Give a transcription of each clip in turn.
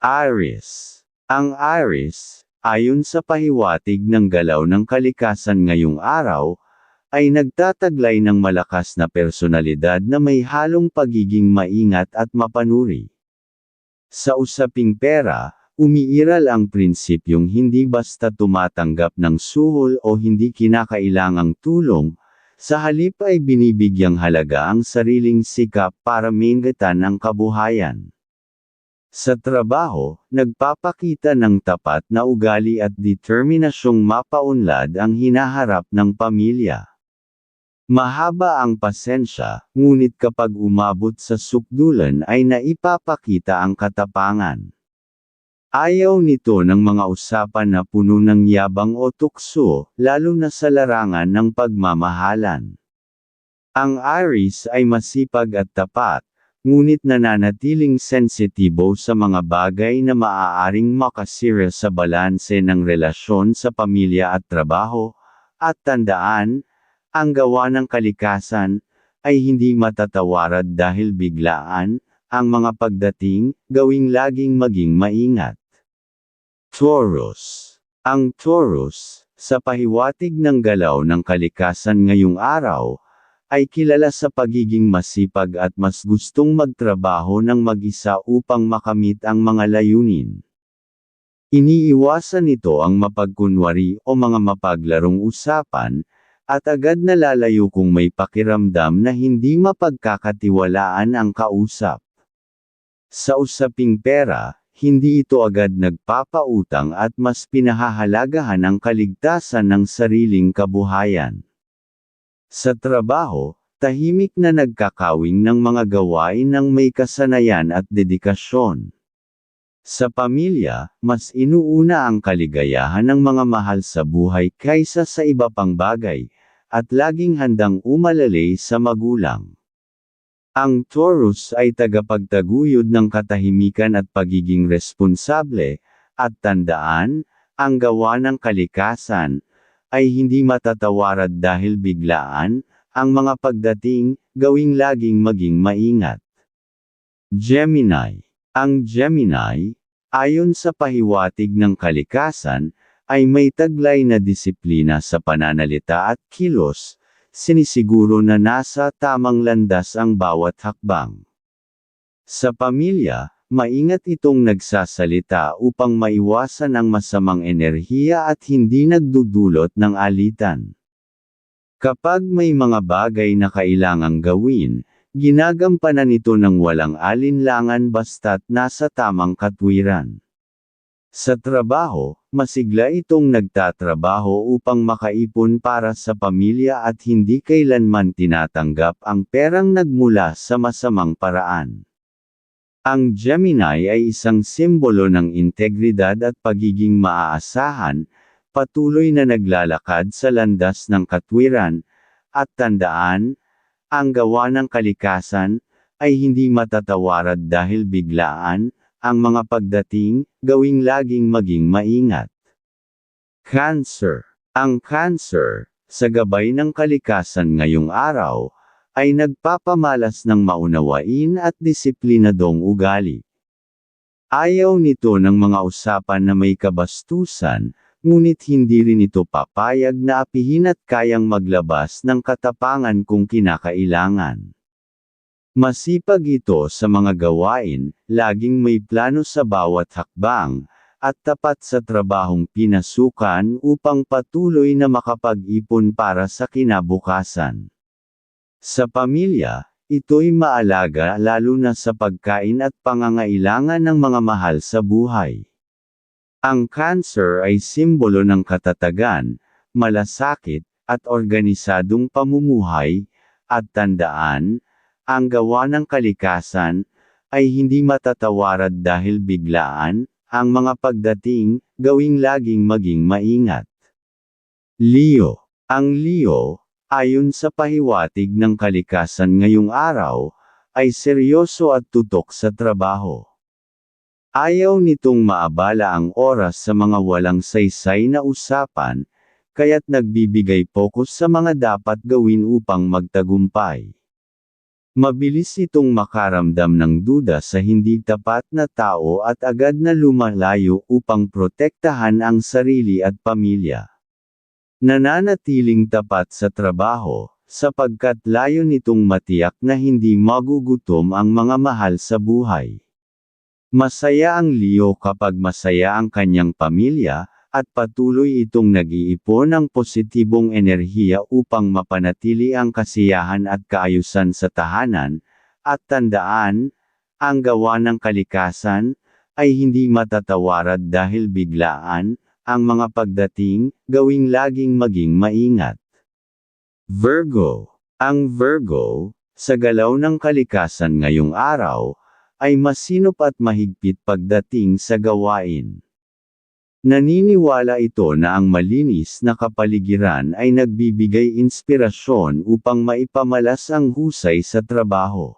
Aries. Ang Aries, ayon sa pahiwatig ng galaw ng kalikasan ngayong araw, ay nagtataglay ng malakas na personalidad na may halong pagiging maingat at mapanuri. Sa usaping pera, umiiral ang prinsipyong hindi basta tumatanggap ng suhol o hindi kinakailangang tulong, sa halip ay binibigyang halaga ang sariling sikap para maingatan ang kabuhayan. Sa trabaho, nagpapakita ng tapat na ugali at determinasyong mapaunlad ang hinaharap ng pamilya. Mahaba ang pasensya, ngunit kapag umabot sa sukdulan ay naipapakita ang katapangan. Ayaw nito ng mga usapan na puno ng yabang o tukso, lalo na sa larangan ng pagmamahalan. Ang Aries ay masipag at tapat, ngunit nananatiling sensitibo sa mga bagay na maaaring makasira sa balanse ng relasyon sa pamilya at trabaho, at tandaan, ang gawa ng kalikasan, ay hindi matatawarad dahil biglaan, ang mga pagdating, gawing laging maging maingat. Taurus. Ang Taurus, sa pahiwatig ng galaw ng kalikasan ngayong araw, ay kilala sa pagiging masipag at mas gustong magtrabaho ng mag-isa upang makamit ang mga layunin. Iniiwasan nito ang mapagkunwari o mga mapaglarong usapan, at agad nalalayo kung may pakiramdam na hindi mapagkakatiwalaan ang kausap. Sa usaping pera, hindi ito agad nagpapautang at mas pinahahalagahan ang kaligtasan ng sariling kabuhayan. Sa trabaho, tahimik na nagkakawing ng mga gawain ng may kasanayan at dedikasyon. Sa pamilya, mas inuuna ang kaligayahan ng mga mahal sa buhay kaysa sa iba pang bagay, at laging handang umalalay sa magulang. Ang Taurus ay tagapagtaguyod ng katahimikan at pagiging responsable, at tandaan, ang gawa ng kalikasan, ay hindi matatawarad dahil biglaan, ang mga pagdating, gawing laging maging maingat. Gemini. Ang Gemini, ayon sa pahiwatig ng kalikasan, ay may taglay na disiplina sa pananalita at kilos, sinisiguro na nasa tamang landas ang bawat hakbang. Sa pamilya, Maingat itong nagsasalita upang maiwasan ang masamang enerhiya at hindi nagdudulot ng alitan. Kapag may mga bagay na kailangang gawin, ginagampanan ito ng walang alinlangan basta't nasa tamang katwiran. Sa trabaho, masigla itong nagtatrabaho upang makaipon para sa pamilya at hindi kailanman tinatanggap ang perang nagmula sa masamang paraan. Ang Gemini ay isang simbolo ng integridad at pagiging maaasahan, patuloy na naglalakad sa landas ng katwiran, at tandaan, ang gawa ng kalikasan, ay hindi matatawarad dahil biglaan, ang mga pagdating, gawing laging maging maingat. Cancer. Ang Cancer, sa gabay ng kalikasan ngayong araw, ay nagpapamalas ng maunawain at disiplinadong ugali. Ayaw nito ng mga usapan na may kabastusan, ngunit hindi rin ito papayag na apihin at kayang maglabas ng katapangan kung kinakailangan. Masipag ito sa mga gawain, laging may plano sa bawat hakbang, at tapat sa trabahong pinasukan upang patuloy na makapag-ipon para sa kinabukasan. Sa pamilya, ito'y maalaga lalo na sa pagkain at pangangailangan ng mga mahal sa buhay. Ang cancer ay simbolo ng katatagan, malasakit, at organisadong pamumuhay, at tandaan, ang gawa ng kalikasan, ay hindi matatawarad dahil biglaan, ang mga pagdating, gawing laging maging maingat. Leo. Ang Leo, Ayon sa pahiwatig ng kalikasan ngayong araw, ay seryoso at tutok sa trabaho. Ayaw nitong maabala ang oras sa mga walang saysay na usapan, kaya't nagbibigay pokus sa mga dapat gawin upang magtagumpay. Mabilis itong makaramdam ng duda sa hindi tapat na tao at agad na lumalayo upang protektahan ang sarili at pamilya. Nananatiling tapat sa trabaho, sapagkat layo nitong matiyak na hindi magugutom ang mga mahal sa buhay. Masaya ang Leo kapag masaya ang kanyang pamilya, at patuloy itong nag-iipon ng positibong enerhiya upang mapanatili ang kasiyahan at kaayusan sa tahanan, at tandaan, ang gawa ng kalikasan, ay hindi matatawarad dahil biglaan, ang mga pagdating, gawing laging maging maingat. Virgo Ang Virgo, sa galaw ng kalikasan ngayong araw, ay masinop at mahigpit pagdating sa gawain. Naniniwala ito na ang malinis na kapaligiran ay nagbibigay inspirasyon upang maipamalas ang husay sa trabaho.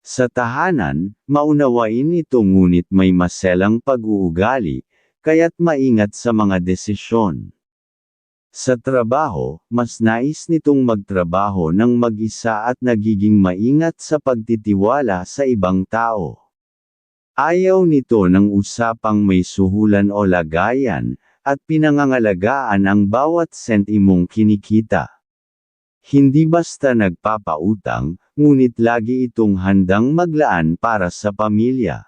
Sa tahanan, maunawain ito ngunit may maselang pag-uugali, kaya't maingat sa mga desisyon. Sa trabaho, mas nais nitong magtrabaho ng mag-isa at nagiging maingat sa pagtitiwala sa ibang tao. Ayaw nito ng usapang may suhulan o lagayan, at pinangangalagaan ang bawat sentimong kinikita. Hindi basta nagpapautang, ngunit lagi itong handang maglaan para sa pamilya.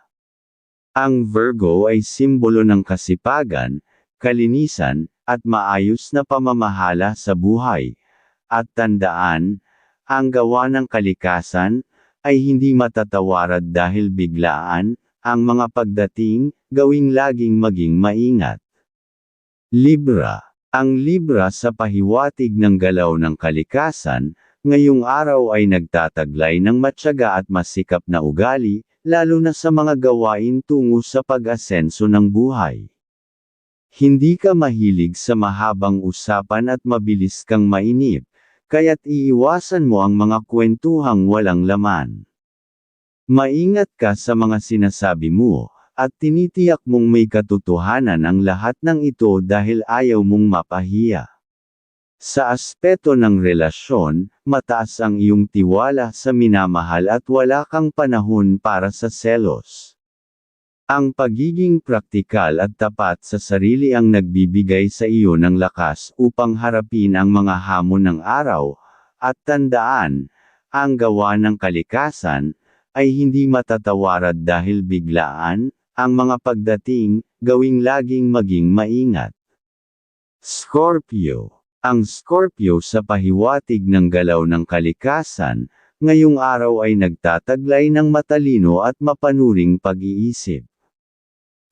Ang Virgo ay simbolo ng kasipagan, kalinisan, at maayos na pamamahala sa buhay. At tandaan, ang gawa ng kalikasan, ay hindi matatawarad dahil biglaan, ang mga pagdating, gawing laging maging maingat. Libra Ang Libra sa pahiwatig ng galaw ng kalikasan, ngayong araw ay nagtataglay ng matyaga at masikap na ugali, lalo na sa mga gawain tungo sa pag-asenso ng buhay. Hindi ka mahilig sa mahabang usapan at mabilis kang mainip, kaya't iiwasan mo ang mga kwentuhang walang laman. Maingat ka sa mga sinasabi mo, at tinitiyak mong may katotohanan ang lahat ng ito dahil ayaw mong mapahiya. Sa aspeto ng relasyon, mataas ang iyong tiwala sa minamahal at wala kang panahon para sa selos. Ang pagiging praktikal at tapat sa sarili ang nagbibigay sa iyo ng lakas upang harapin ang mga hamon ng araw, at tandaan, ang gawa ng kalikasan, ay hindi matatawarad dahil biglaan, ang mga pagdating, gawing laging maging maingat. Scorpio Ang Scorpio sa pahiwatig ng galaw ng kalikasan, ngayong araw ay nagtataglay ng matalino at mapanuring pag-iisip.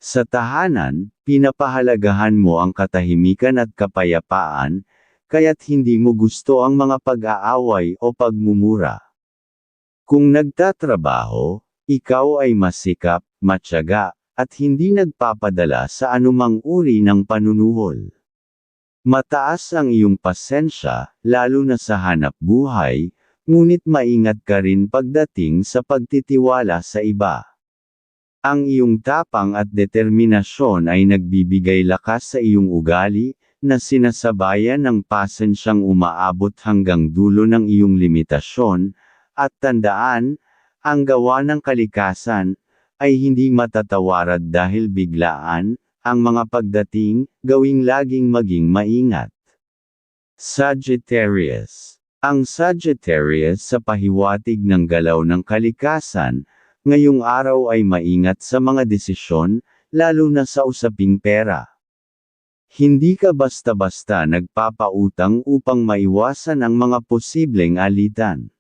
Sa tahanan, pinapahalagahan mo ang katahimikan at kapayapaan, kaya't hindi mo gusto ang mga pag-aaway o pagmumura. Kung nagtatrabaho, ikaw ay masikap, matyaga, at hindi nagpapadala sa anumang uri ng panunuhol. Mataas ang iyong pasensya, lalo na sa hanap buhay, ngunit maingat ka rin pagdating sa pagtitiwala sa iba. Ang iyong tapang at determinasyon ay nagbibigay lakas sa iyong ugali, na sinasabayan ng pasensyang umaabot hanggang dulo ng iyong limitasyon, at tandaan, ang gawa ng kalikasan, ay hindi matatawarad dahil biglaan, ang mga pagdating, gawing laging maging maingat. Sagittarius Ang Sagittarius sa pahiwatig ng galaw ng kalikasan, ngayong araw ay maingat sa mga desisyon, lalo na sa usaping pera. Hindi ka basta-basta nagpapautang upang maiwasan ang mga posibleng alitan.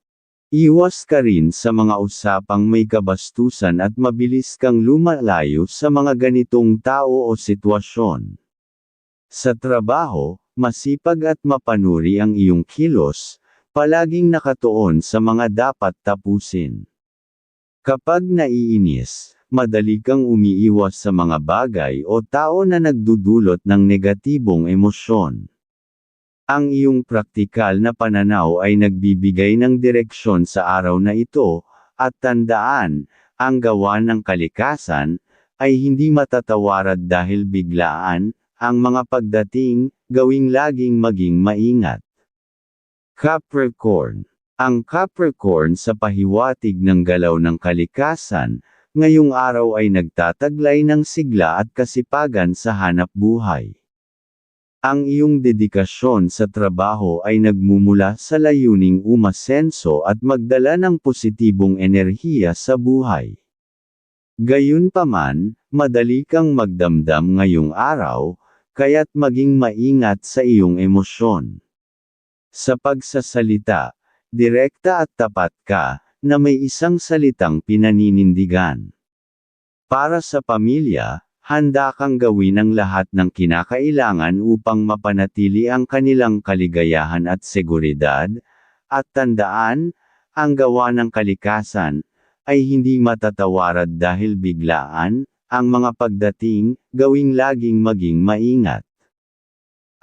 Iwas ka rin sa mga usapang may kabastusan at mabilis kang lumalayo sa mga ganitong tao o sitwasyon. Sa trabaho, masipag at mapanuri ang iyong kilos, palaging nakatuon sa mga dapat tapusin. Kapag naiinis, madali kang umiiwas sa mga bagay o tao na nagdudulot ng negatibong emosyon. Ang iyong praktikal na pananaw ay nagbibigay ng direksyon sa araw na ito, at tandaan, ang gawa ng kalikasan, ay hindi matatawarad dahil biglaan, ang mga pagdating, gawing laging maging maingat. Capricorn Ang Capricorn sa pahiwatig ng galaw ng kalikasan, ngayong araw ay nagtataglay ng sigla at kasipagan sa hanap buhay. Ang iyong dedikasyon sa trabaho ay nagmumula sa layuning umasenso at magdala ng positibong enerhiya sa buhay. Gayunpaman, madali kang magdamdam ngayong araw, kaya't maging maingat sa iyong emosyon. Sa pagsasalita, direkta at tapat ka, na may isang salitang pinaninindigan. Para sa pamilya, handa kang gawin ang lahat ng kinakailangan upang mapanatili ang kanilang kaligayahan at seguridad, at tandaan, ang gawa ng kalikasan, ay hindi matatawarad dahil biglaan, ang mga pagdating, gawing laging maging maingat.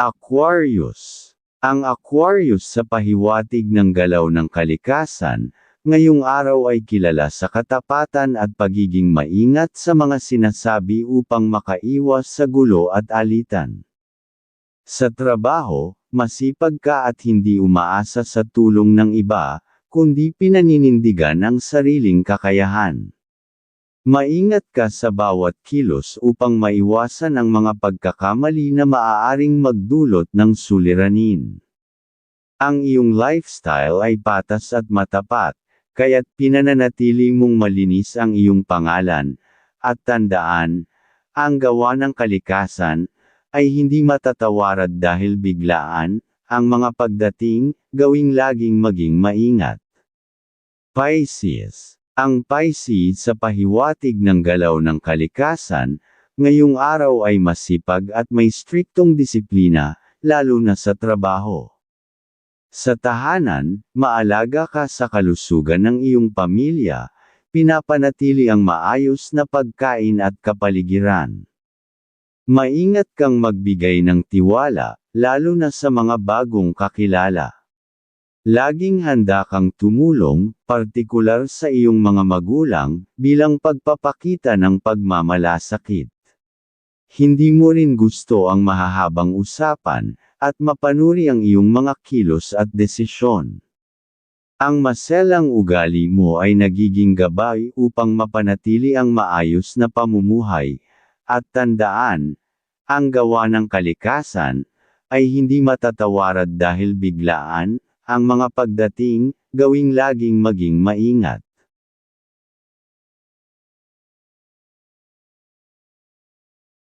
Aquarius Ang Aquarius sa pahiwatig ng galaw ng kalikasan, ngayong araw ay kilala sa katapatan at pagiging maingat sa mga sinasabi upang makaiwas sa gulo at alitan. Sa trabaho, masipag ka at hindi umaasa sa tulong ng iba, kundi pinaninindigan ang sariling kakayahan. Maingat ka sa bawat kilos upang maiwasan ang mga pagkakamali na maaaring magdulot ng suliranin. Ang iyong lifestyle ay patas at matapat, kaya't pinananatili mong malinis ang iyong pangalan, at tandaan, ang gawa ng kalikasan, ay hindi matatawarad dahil biglaan, ang mga pagdating, gawing laging maging maingat. Pisces Ang Pisces sa pahiwatig ng galaw ng kalikasan, ngayong araw ay masipag at may striktong disiplina, lalo na sa trabaho. Sa tahanan, maalaga ka sa kalusugan ng iyong pamilya, pinapanatili ang maayos na pagkain at kapaligiran. Maingat kang magbigay ng tiwala, lalo na sa mga bagong kakilala. Laging handa kang tumulong, partikular sa iyong mga magulang, bilang pagpapakita ng pagmamalasakit. Hindi mo rin gusto ang mahahabang usapan, at mapanuri ang iyong mga kilos at desisyon. Ang maselang ugali mo ay nagiging gabay upang mapanatili ang maayos na pamumuhay, at tandaan, ang gawa ng kalikasan, ay hindi matatawarad dahil biglaan, ang mga pagdating, gawing laging maging maingat.